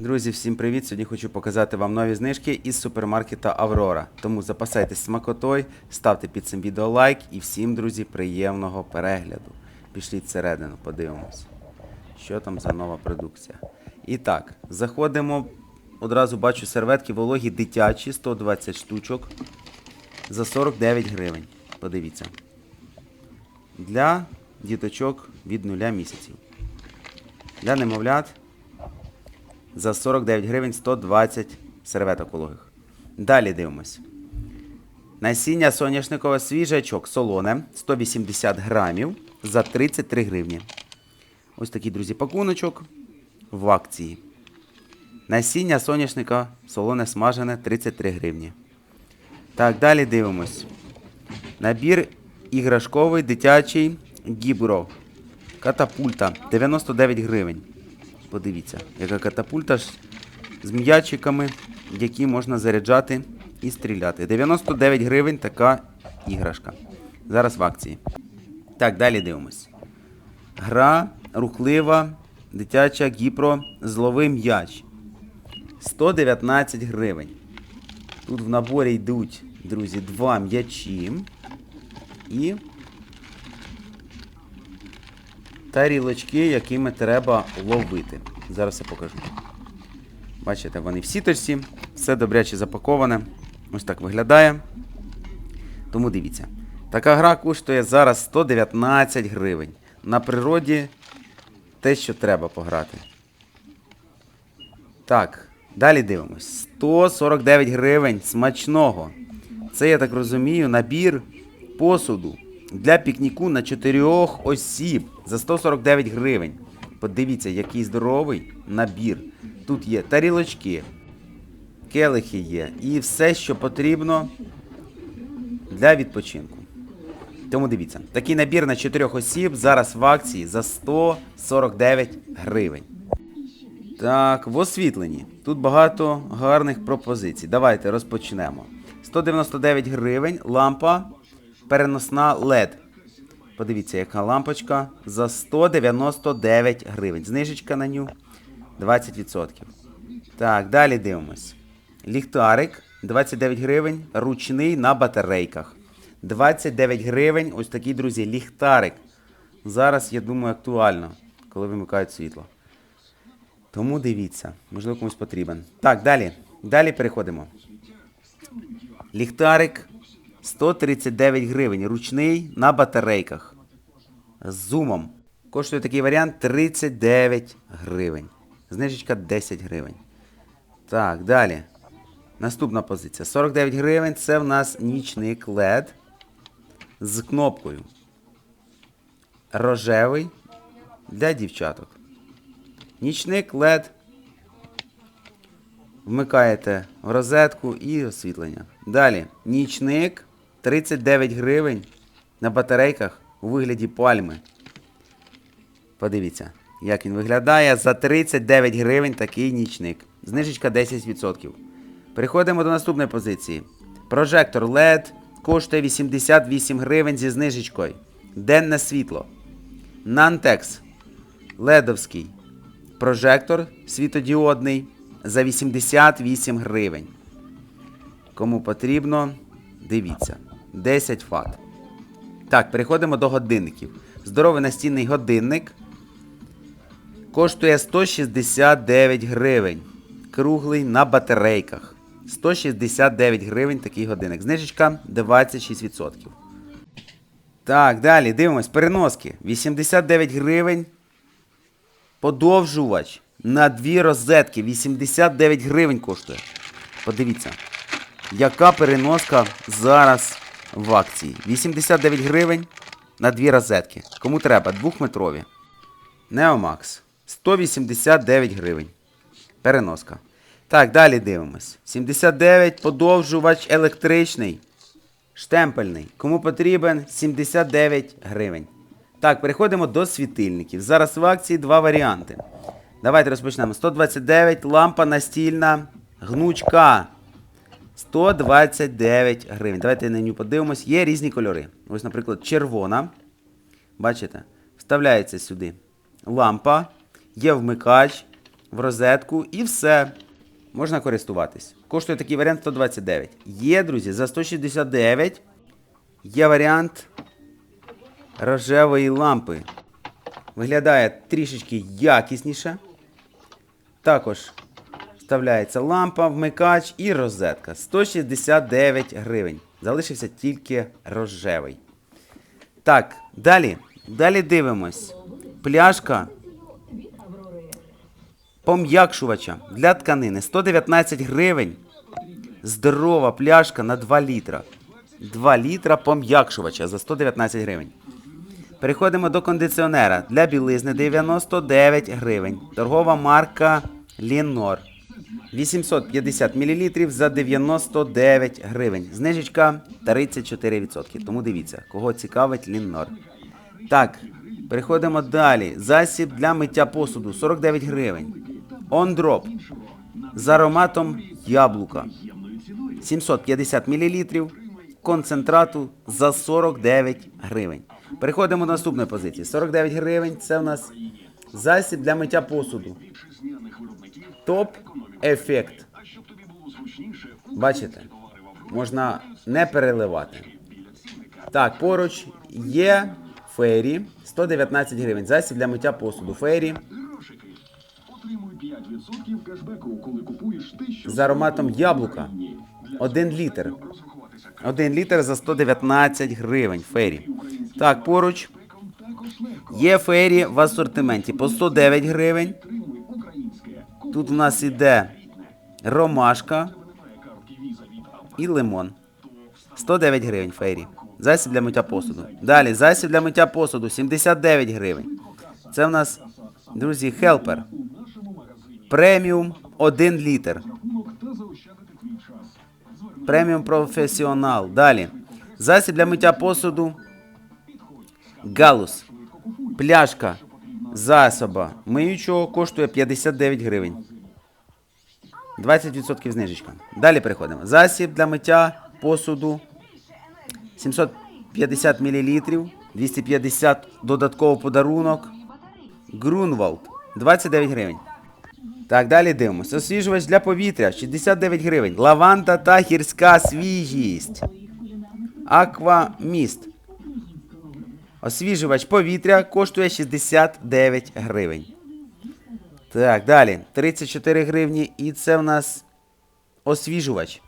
Друзі, всім привіт! Сьогодні хочу показати вам нові знижки із супермаркета Аврора. Тому запасайтесь смакотою, ставте під цим відео лайк і всім, друзі, приємного перегляду. Пішліть всередину, подивимось, що там за нова продукція. І так, заходимо. Одразу бачу серветки вологі дитячі, 120 штучок за 49 гривень. Подивіться. Для діточок від 0 місяців. Для немовлят за 49 гривень 120 серветок вологих. Далі дивимось. Насіння соняшникове свіжачок солоне 180 грамів за 33 гривні. Ось такий, друзі, пакуночок в акції. Насіння соняшника солоне смажене 33 гривні. Так, далі дивимось. Набір іграшковий дитячий гібро. Катапульта 99 гривень. Подивіться, яка катапульта з м'ячиками, які можна заряджати і стріляти. 99 гривень така іграшка. Зараз в акції. Так, далі дивимось. Гра рухлива, дитяча гіпро зловий м'яч. 119 гривень. Тут в наборі йдуть, друзі, два м'ячі і тарілочки, якими треба ловити. Зараз я покажу. Бачите, вони в сіточці, все добряче запаковане. Ось так виглядає. Тому дивіться. Така гра коштує зараз 119 гривень. На природі те, що треба пограти. Так, далі дивимось. 149 гривень смачного. Це, я так розумію, набір посуду для пікніку на 4 осіб за 149 гривень. Подивіться, який здоровий набір. Тут є тарілочки, келихи є і все, що потрібно для відпочинку. Тому дивіться, такий набір на 4 осіб зараз в акції за 149 гривень. Так, в освітленні. Тут багато гарних пропозицій. Давайте розпочнемо. 199 гривень лампа переносна LED. Подивіться, яка лампочка за 199 гривень. Знижечка на ню 20%. Так, далі дивимось. Ліхтарик 29 гривень, ручний на батарейках. 29 гривень, ось такий, друзі, ліхтарик. Зараз, я думаю, актуально, коли вимикають світло. Тому дивіться, можливо, комусь потрібен. Так, далі. Далі переходимо. Ліхтарик 139 гривень. Ручний на батарейках. З зумом. Коштує такий варіант 39 гривень. Знижечка 10 гривень. Так, далі. Наступна позиція. 49 гривень. Це в нас нічник LED з кнопкою. Рожевий для дівчаток. Нічник LED. Вмикаєте в розетку і освітлення. Далі. Нічник 39 гривень на батарейках у вигляді пальми. Подивіться, як він виглядає. За 39 гривень такий нічник. Знижечка 10%. Переходимо до наступної позиції. Прожектор LED коштує 88 гривень зі знижечкою. Денне світло. Нантекс. Ледовський. Прожектор світодіодний за 88 гривень. Кому потрібно, дивіться. 10 Вт. Так, переходимо до годинників. Здоровий настінний годинник коштує 169 гривень. Круглий на батарейках. 169 гривень такий годинник. Знижечка 26%. Так, далі дивимось. Переноски. 89 гривень. Подовжувач на дві розетки. 89 гривень коштує. Подивіться, яка переноска зараз в акції. 89 гривень на дві розетки. Кому треба? Двохметрові. Neomax. 189 гривень. Переноска. Так, далі дивимось. 79 подовжувач електричний. Штемпельний. Кому потрібен 79 гривень. Так, переходимо до світильників. Зараз в акції два варіанти. Давайте розпочнемо. 129 лампа настільна гнучка. 129 гривень. Давайте на нього подивимось. Є різні кольори. Ось, наприклад, червона. Бачите? Вставляється сюди лампа, є вмикач, в розетку і все. Можна користуватись. Коштує такий варіант 129. Є, друзі, за 169 є варіант рожевої лампи. Виглядає трішечки якісніше. Також вставляється лампа, вмикач і розетка. 169 гривень. Залишився тільки рожевий. Так, далі. Далі дивимось. Пляшка пом'якшувача для тканини 119 гривень. Здорова пляшка на 2 літра. 2 літра пом'якшувача за 119 гривень. Переходимо до кондиціонера для білизни 99 гривень. Торгова марка Лінор. 850 мл за 99 гривень. Знижечка 34%. Тому дивіться, кого цікавить Лінор. Так, переходимо далі. Засіб для миття посуду 49 гривень. Ондроп з ароматом яблука. 750 мл концентрату за 49 гривень. Переходимо до наступної позиції. 49 гривень це в нас засіб для миття посуду. Топ ефект. Бачите? Можна не переливати. Так, поруч є фейрі 119 гривень. Засіб для миття посуду. Фейрі Отримуй 5% кешбеку, коли купуєш те, що з ароматом яблука. 1 літр. 1 літр за 119 гривень. Фейрі. Так, поруч є фейрі в асортименті по 109 гривень. Тут у нас іде ромашка і лимон. 109 гривень фейрі. Засіб для миття посуду. Далі засіб для миття посуду 79 гривень. Це в нас, друзі, хелпер. Преміум 1 літр. Преміум професіонал. Далі. Засіб для миття посуду. Галус. Пляшка засоба миючого коштує 59 гривень. 20% знижечка. Далі переходимо. Засіб для миття посуду 750 мл, 250 додатково подарунок. Грунвалд 29 гривень. Так, далі дивимося. Освіжувач для повітря 69 гривень. Лаванда та гірська свіжість. Акваміст. Освіжувач повітря коштує 69 гривень. Так, далі. 34 гривні. І це в нас освіжувач.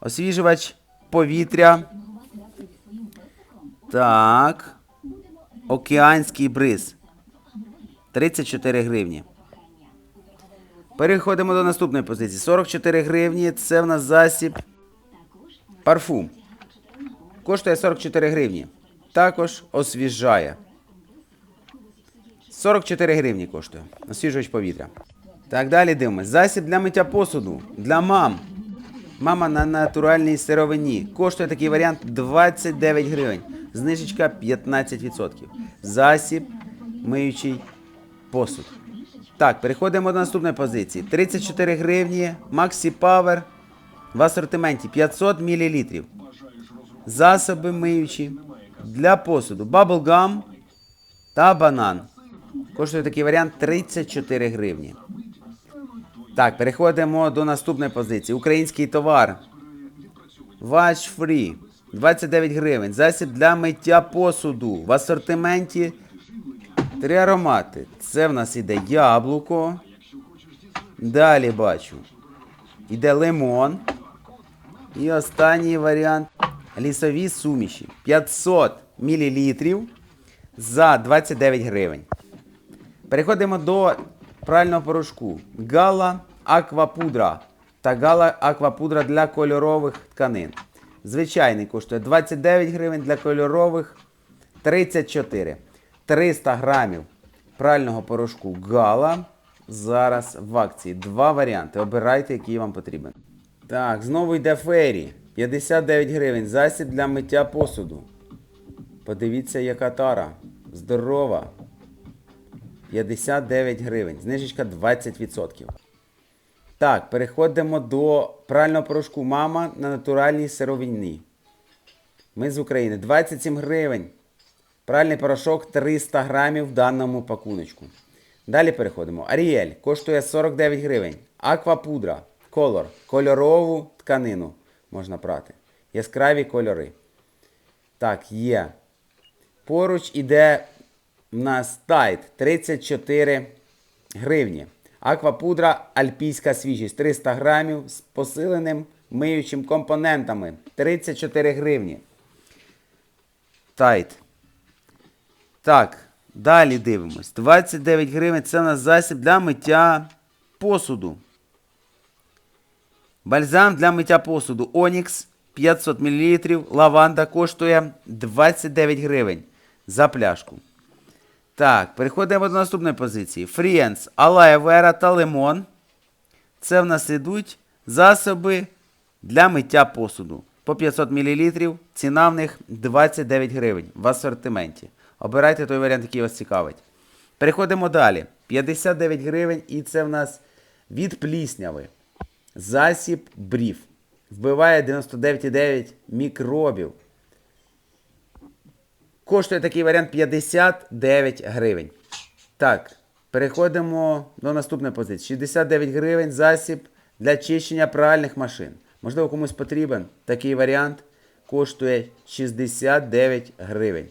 Освіжувач повітря. Так. Океанський бриз. 34 гривні. Переходимо до наступної позиції. 44 гривні. Це в нас засіб. Парфум. Коштує 44 гривні. Також освіжає. 44 гривні коштує. Освіжувач повітря. Так, далі дивимось. Засіб для миття посуду. Для мам. Мама на натуральній сировині. Коштує такий варіант 29 гривень. Знижечка 15%. Засіб миючий посуд. Так, переходимо до наступної позиції. 34 гривні. Maxi Power в асортименті 500 мл. Засоби миючі для посуду. Bubblegum та банан. Коштує такий варіант 34 гривні. Так, переходимо до наступної позиції. Український товар. Wash Free. 29 гривень. Засіб для миття посуду. В асортименті три аромати. Це в нас іде яблуко. Далі бачу. Іде лимон. І останній варіант лісові суміші. 500 мл за 29 гривень. Переходимо до прального порошку. Гала Аквапудра та Гала Аквапудра для кольорових тканин. Звичайний коштує 29 гривень для кольорових 34. 300 грамів прального порошку Гала. Зараз в акції. Два варіанти. Обирайте, який вам потрібен. Так, знову йде фері. 59 гривень. Засіб для миття посуду. Подивіться, яка тара. Здорова. 59 гривень. Знижечка 20%. Так, переходимо до прального порошку Мама на натуральній сировині. Ми з України. 27 гривень. Пральний порошок 300 грамів в даному пакуночку. Далі переходимо. Аріель коштує 49 гривень. Аквапудра. Колор. Кольорову тканину можна прати. Яскраві кольори. Так, є. Поруч іде в нас тайт 34 гривні. Аквапудра альпійська свіжість 300 грамів з посиленим миючим компонентами 34 гривні. Тайт. Так, далі дивимось. 29 гривень це у нас засіб для миття посуду. Бальзам для миття посуду Онікс 500 мл. Лаванда коштує 29 гривень за пляшку. Так, переходимо до наступної позиції. Фріенс, алає вера та лимон. Це в нас ідуть засоби для миття посуду. По 500 мл. Ціна в них 29 гривень в асортименті. Обирайте той варіант, який вас цікавить. Переходимо далі. 59 гривень, і це в нас від плісняви. Засіб брів. Вбиває 99,9 мікробів. Коштує такий варіант 59 гривень. Так, переходимо до наступної позиції. 69 гривень засіб для чищення пральних машин. Можливо, комусь потрібен такий варіант. Коштує 69 гривень.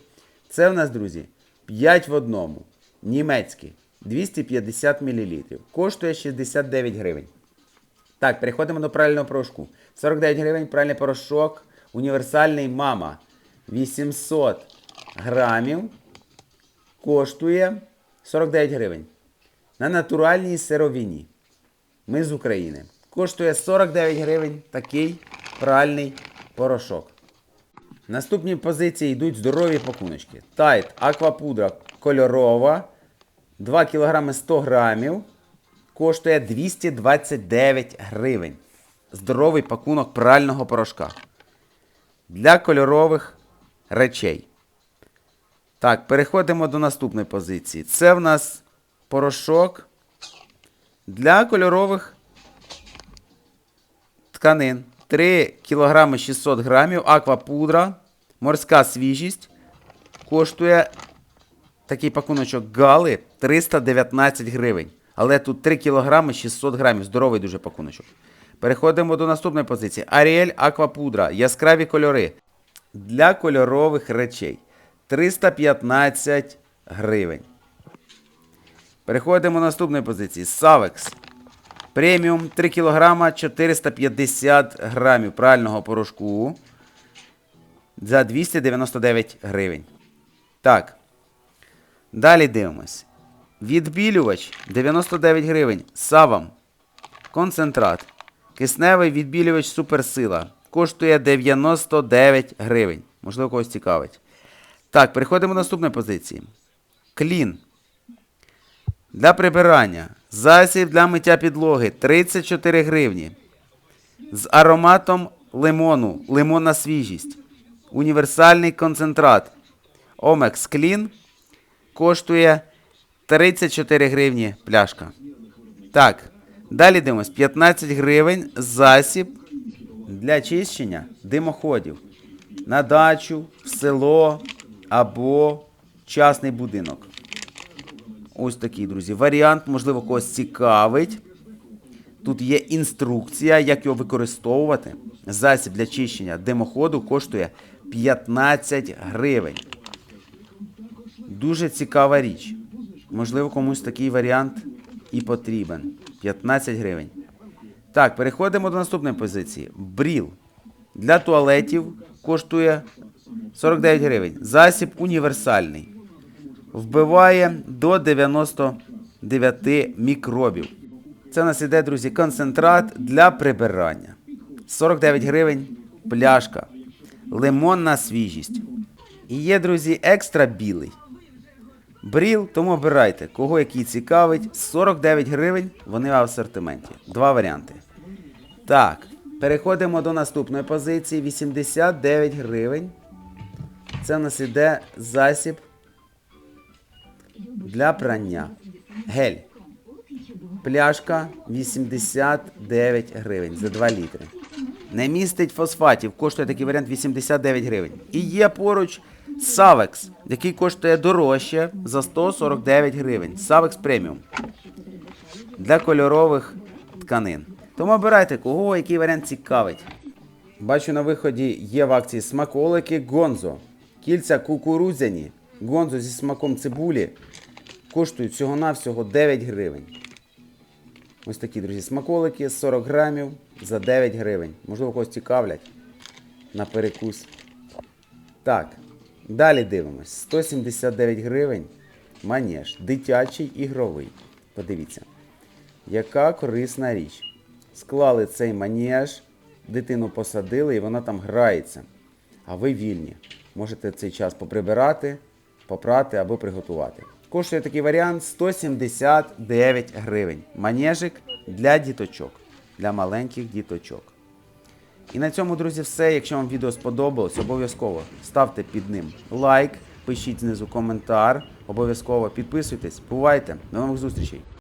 Це в нас, друзі, 5 в одному. Німецький. 250 мл. Коштує 69 гривень. Так, переходимо до прального порошку. 49 гривень пральний порошок. Універсальний мама. 800 грамів. Коштує 49 гривень. На натуральній сировині. Ми з України. Коштує 49 гривень такий пральний порошок. Наступні позиції йдуть здорові пакуночки. Тайт, аквапудра кольорова. 2 кг 100 грамів. Коштує 229 гривень. Здоровий пакунок прального порошка. Для кольорових речей. Так, переходимо до наступної позиції. Це в нас порошок для кольорових тканин. 3 кг 600 грамів, аквапудра, морська свіжість. Коштує такий пакуночок гали 319 гривень. Але тут 3 кг 600 грамів. Здоровий дуже пакуночок. Переходимо до наступної позиції. Аріель Аквапудра. Яскраві кольори. Для кольорових речей. 315 гривень. Переходимо до наступної позиції. Савекс. Преміум 3 кг 450 грамів прального порошку. За 299 гривень. Так. Далі дивимось. Відбілювач 99 гривень. Савам. Концентрат. Кисневий відбілювач суперсила. Коштує 99 гривень. Можливо, когось цікавить. Так, переходимо до наступної позиції. Клін. Для прибирання. Засіб для миття підлоги 34 гривні. З ароматом лимону. Лимонна свіжість. Універсальний концентрат. Омекс Клін коштує 34 гривні пляшка. Так. Далі дивимось. 15 гривень засіб для чищення димоходів. На дачу, в село або частний будинок. Ось такий, друзі. Варіант, можливо, когось цікавить. Тут є інструкція, як його використовувати. Засіб для чищення димоходу коштує 15 гривень. Дуже цікава річ. Можливо, комусь такий варіант і потрібен. 15 гривень. Так, переходимо до наступної позиції. Бріл. Для туалетів коштує 49 гривень. Засіб універсальний. Вбиває до 99 мікробів. Це у нас іде, друзі, концентрат для прибирання. 49 гривень пляшка. Лимонна свіжість. І є, друзі, екстра білий. Бріл, тому обирайте, кого який цікавить. 49 гривень, вони в асортименті. Два варіанти. Так, переходимо до наступної позиції. 89 гривень. Це у нас іде засіб для прання. Гель. Пляшка 89 гривень за 2 літри. Не містить фосфатів, коштує такий варіант 89 гривень. І є поруч Савекс, який коштує дорожче за 149 гривень. Савекс преміум. Для кольорових тканин. Тому обирайте, кого який варіант цікавить. Бачу на виході є в акції смаколики Гонзо. Кільця кукурудзяні. Гонзо зі смаком цибулі коштують всього-навсього 9 гривень. Ось такі, друзі, смаколики 40 грамів за 9 гривень. Можливо, когось цікавлять на перекус. Так, далі дивимось. 179 гривень. Манеж. Дитячий ігровий. Подивіться. Яка корисна річ. Склали цей манеж, дитину посадили і вона там грається. А ви вільні. Можете цей час поприбирати, попрати або приготувати. Коштує такий варіант 179 гривень. Манежик для діточок, для маленьких діточок. І на цьому, друзі, все. Якщо вам відео сподобалось, обов'язково ставте під ним лайк, пишіть знизу коментар, обов'язково підписуйтесь. Бувайте, до нових зустрічей!